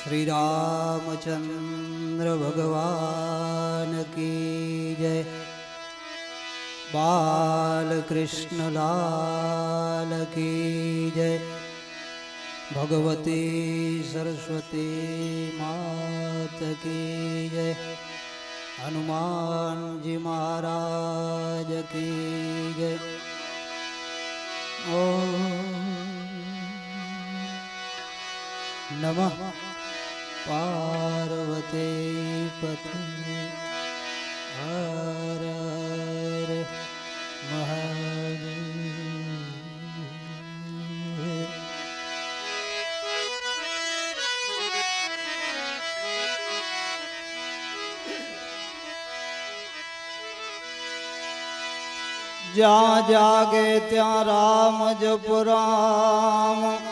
શ્રી રામચંદ્ર ભગવાન કી જય બાલકૃષ્ણ લાલ કી જય ભગવતી સરસ્વતી માત કી જય હનુમાનજી મહારાજ કી જય ઓ નમઃ પત્ની હર હર મહાદેવ જ્યાં જાગે ત્યાં રામ જપ રામ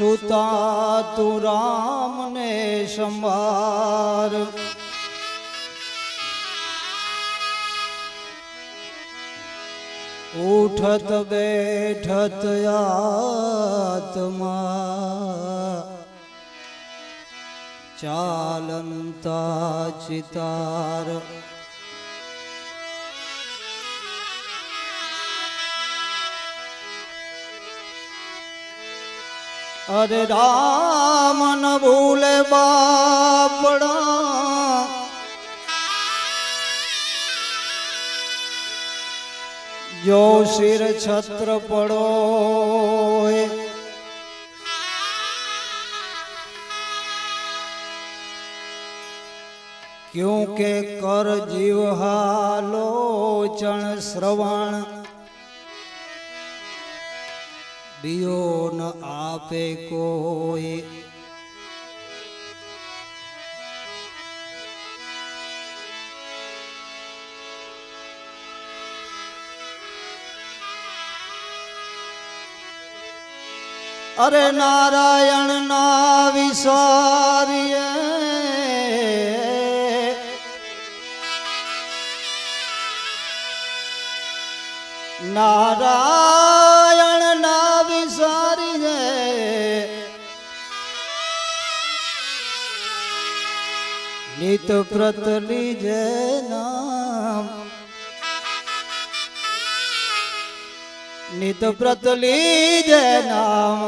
સુતા તું રામ ને સંભાર. ઉઠત બેઠત આત્મા. ચાલંતા ચિતાર અરે રામ ન ભૂલે બાપડા. જો શિર છત્ર પડો હે. ક્યોંકે કર જીવ હાલોચણ શ્રવણ દિયો ન આપે કોઈ. અરે નારાયણ ના વિસારીએ નિત પ્રત લીજે નામ. નિત પ્રત લીજે નામ.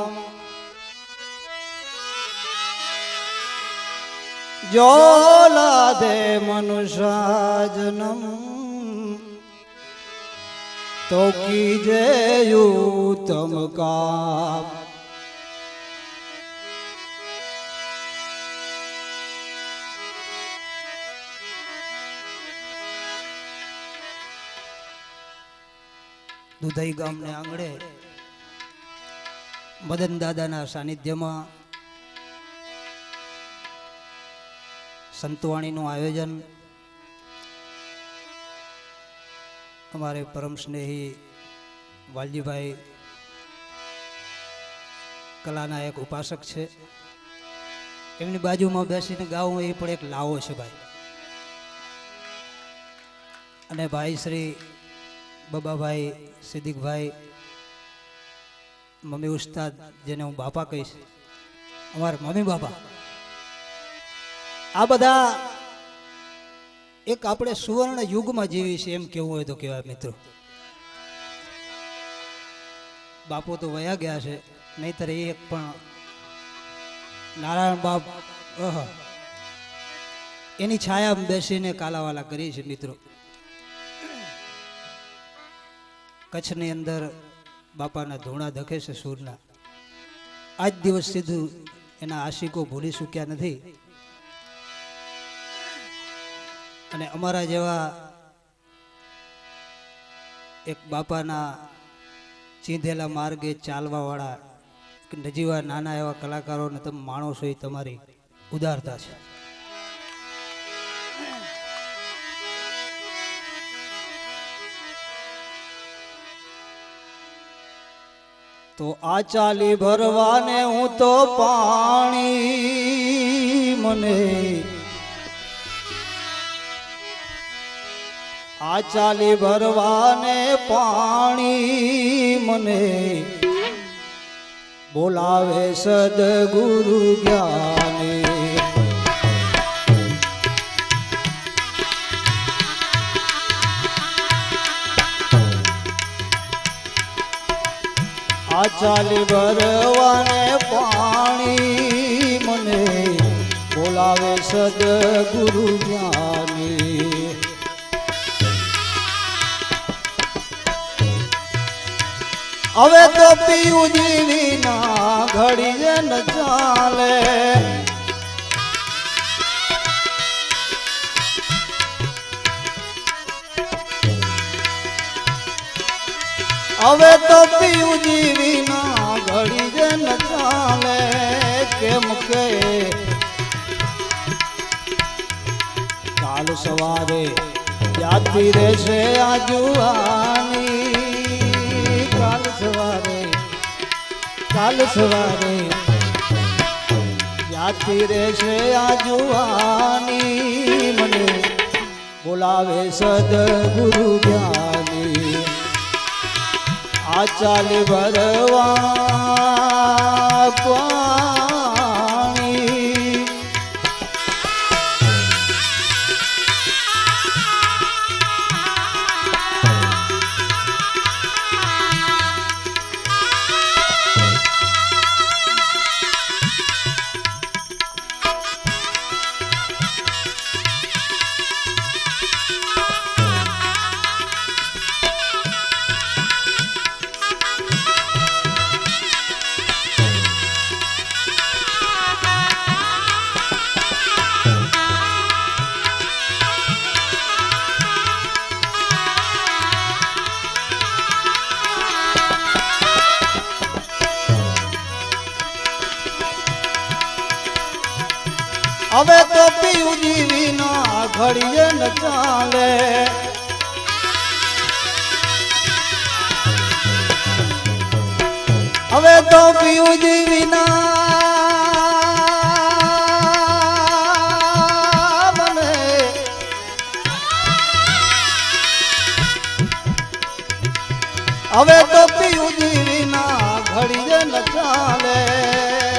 જોલા દે મનુષ્ય જન્મ તો કીજે યુતમ કામ. દુધઈ ગામને આંગણે મદન દાદાના સાનિધ્યમાં સંતવાણીનું આયોજન, અમારે પરમ સ્નેહી વાલજીભાઈ કલાના એક ઉપાસક છે. એમની બાજુમાં બેસીને ગાવું એ પણ એક લાવો છે ભાઈ. અને ભાઈ શ્રી બબાભાઈ, સિદ્દીકભાઈ, મમ્મી ઉસ્તાદ, જેને હું બાપા કહીશ, અમારા મમ્મી બાપા. આ બધા એક આપણે સુવર્ણ યુગમાં જીવી છે એમ કેવું હોય તો કહેવાય મિત્રો. બાપો તો વયા ગયા છે, નહીતર એ એક પણ નારાયણ બાપ એની છાયા બેસીને કાલાવાલા કરી છે મિત્રો. કચ્છની અંદર બાપાના ધૂણા ધકે છે સૂરના. આજ દિવસ સીધું એના આશિકો ભૂલી ચૂક્યા નથી. અને અમારા જેવા એક બાપાના ચીંધેલા માર્ગે ચાલવાવાળા નજીવા નાના એવા કલાકારોને તમે માણો છો એ તમારી ઉદારતા છે. તો આ ચાલી ભરવાને હું તો પાણી મને. આ ચાલી ભરવાને પાણી મને. બોલાવે સદગુરુ જ્ઞાની આ ચાલી ભરવાને પાણી મને બોલાવે સદગુરુ જ્ઞાની. હવે તો પીયું જીવી ના ઘડીએ ન ચાલે. હવે તો પીયું જીવી ના જ ન ચાલે. કેમ કે કાલ સવારે યાદથી રહેશે આ જુવાની કાલ સવારે કાલ સવારે યાદથી રહેશે આ જુવાની મને બોલાવે સદગુરુ જ્ઞાની આ ચાલે ભરવા ઘડીએ ન ચાલે. હવે તો પીવું જીવીના મને હવે તો પીવું જીવીના ઘડીએ ન ચાલે.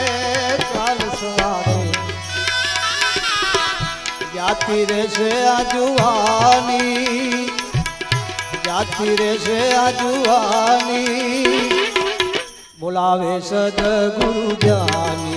જાતી રહેશે આજુવાની જાતિ રહેશે આજુવાની જુવાની બોલાવે સદગુરુ જાની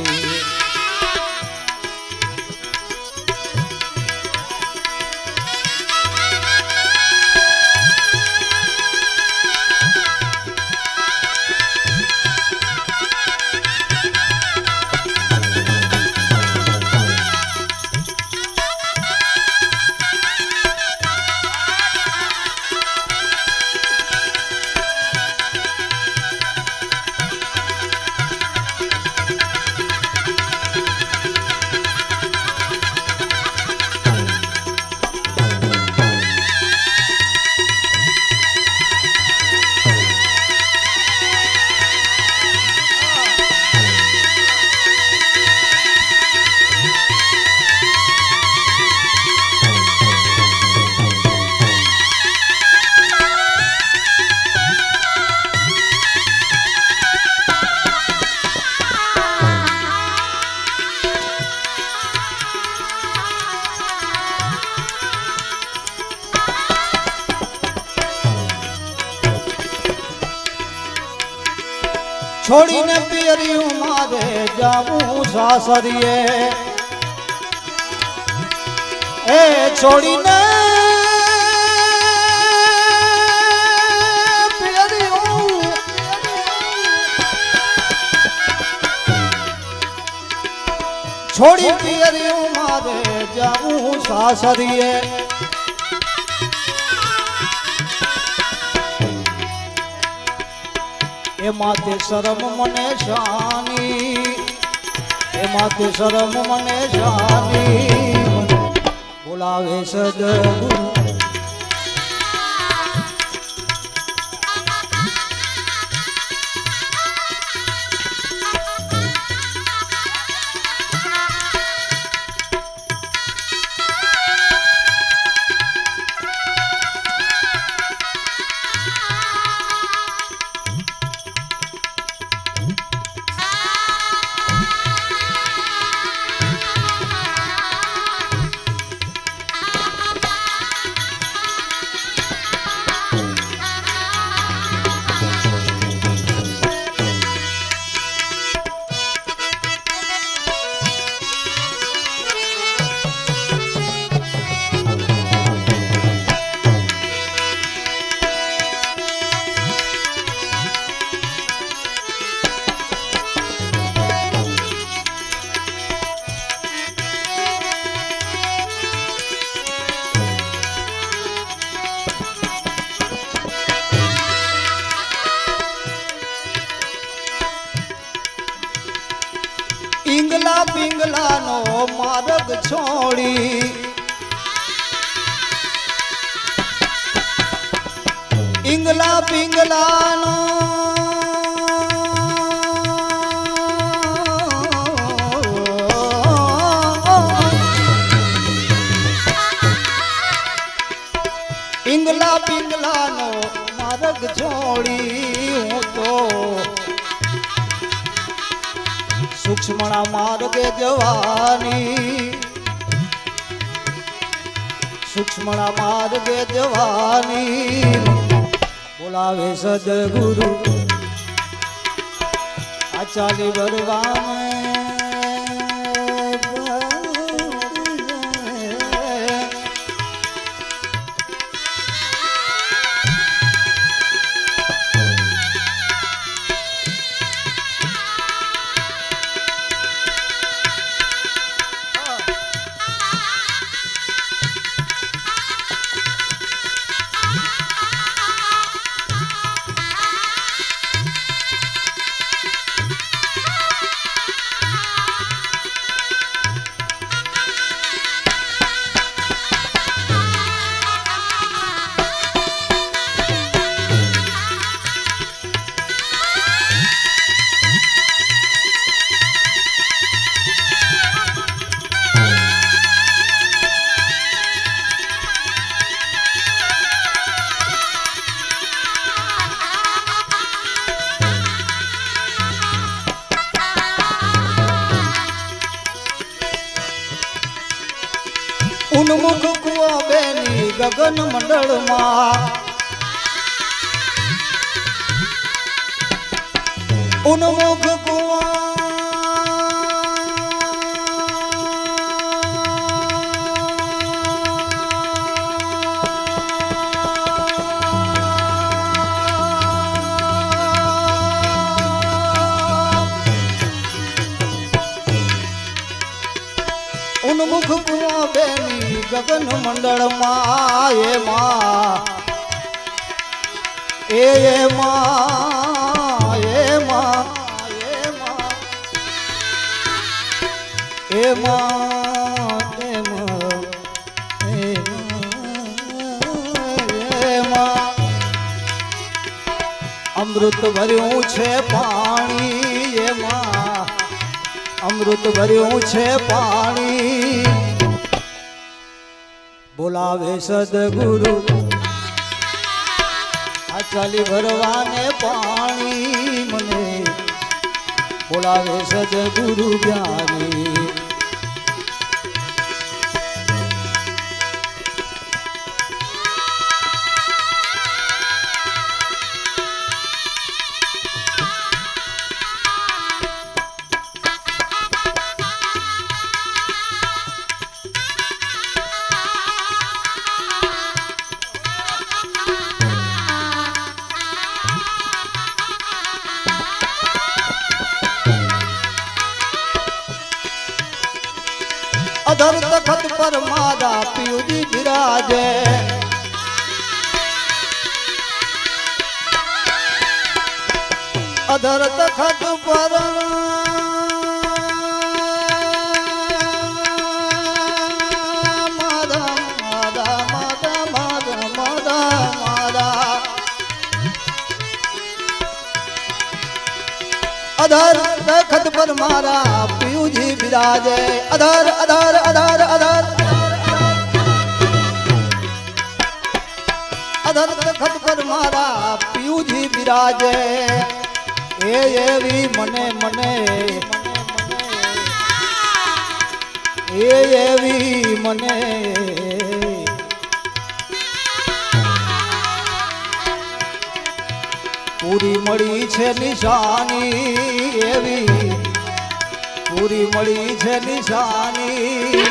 સાસરીએ એ છોડીને છોડી પિયરિયું મારે જાવું સાસરીએ. એ માતે શરમ મને શાની. એ માતે શરમ મને શાની બોલાવે સદગુરુ પિંગલાનો માર્ગ છોડી. ઇંગલા પિંગલાનો ઇંગલા પિંગલાનો માર્ગ છોડી. હું તો સૂક્ષ્મણા માર્ગે જવાની. સૂક્ષ્મણા માર્ગે જવાની. બોલાવે સદગુરુ. આ ચાલી ભરવા অনুমুখ কুয়া અમૃત ભર્યું છે પાણી એમાં. અમૃત ભર્યું છે પાણી. બોલાવે સદગુરુ. આ ચાલી ભરવાને પાણી મને. બોલાવે સદગુરુ જ્ઞાની. અધર ખટ પર. અધર તખત પર મારા પિયુજી બિરાજે. અધર અધર અધર અધર. અધર તખત પર મારા પિયુજી બિરાજે. એ એવી, મને મને. એ એવી, મને. પૂરી મળી છે નિશાની એવી. પૂરી મળી છે નિશાની.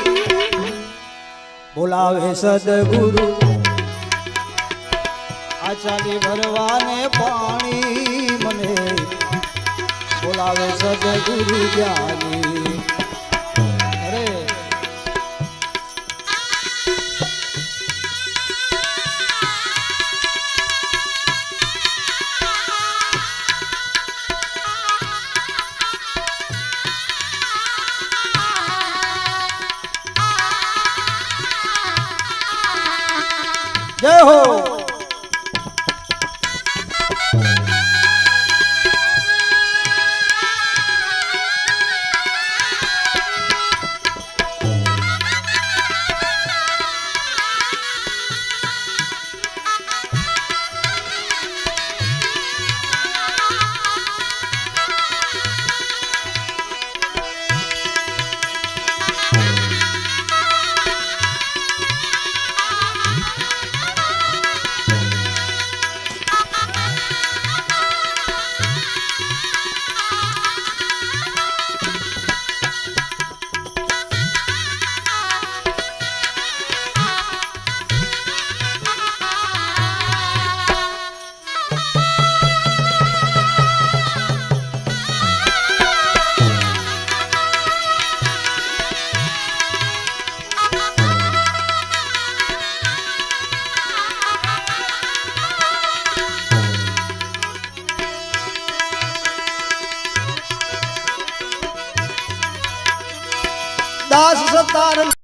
બોલાવે સદગુરુ. આચાર્ય ભરવાને પાણી. બોલાવે સદગુરુ જ્ઞાની.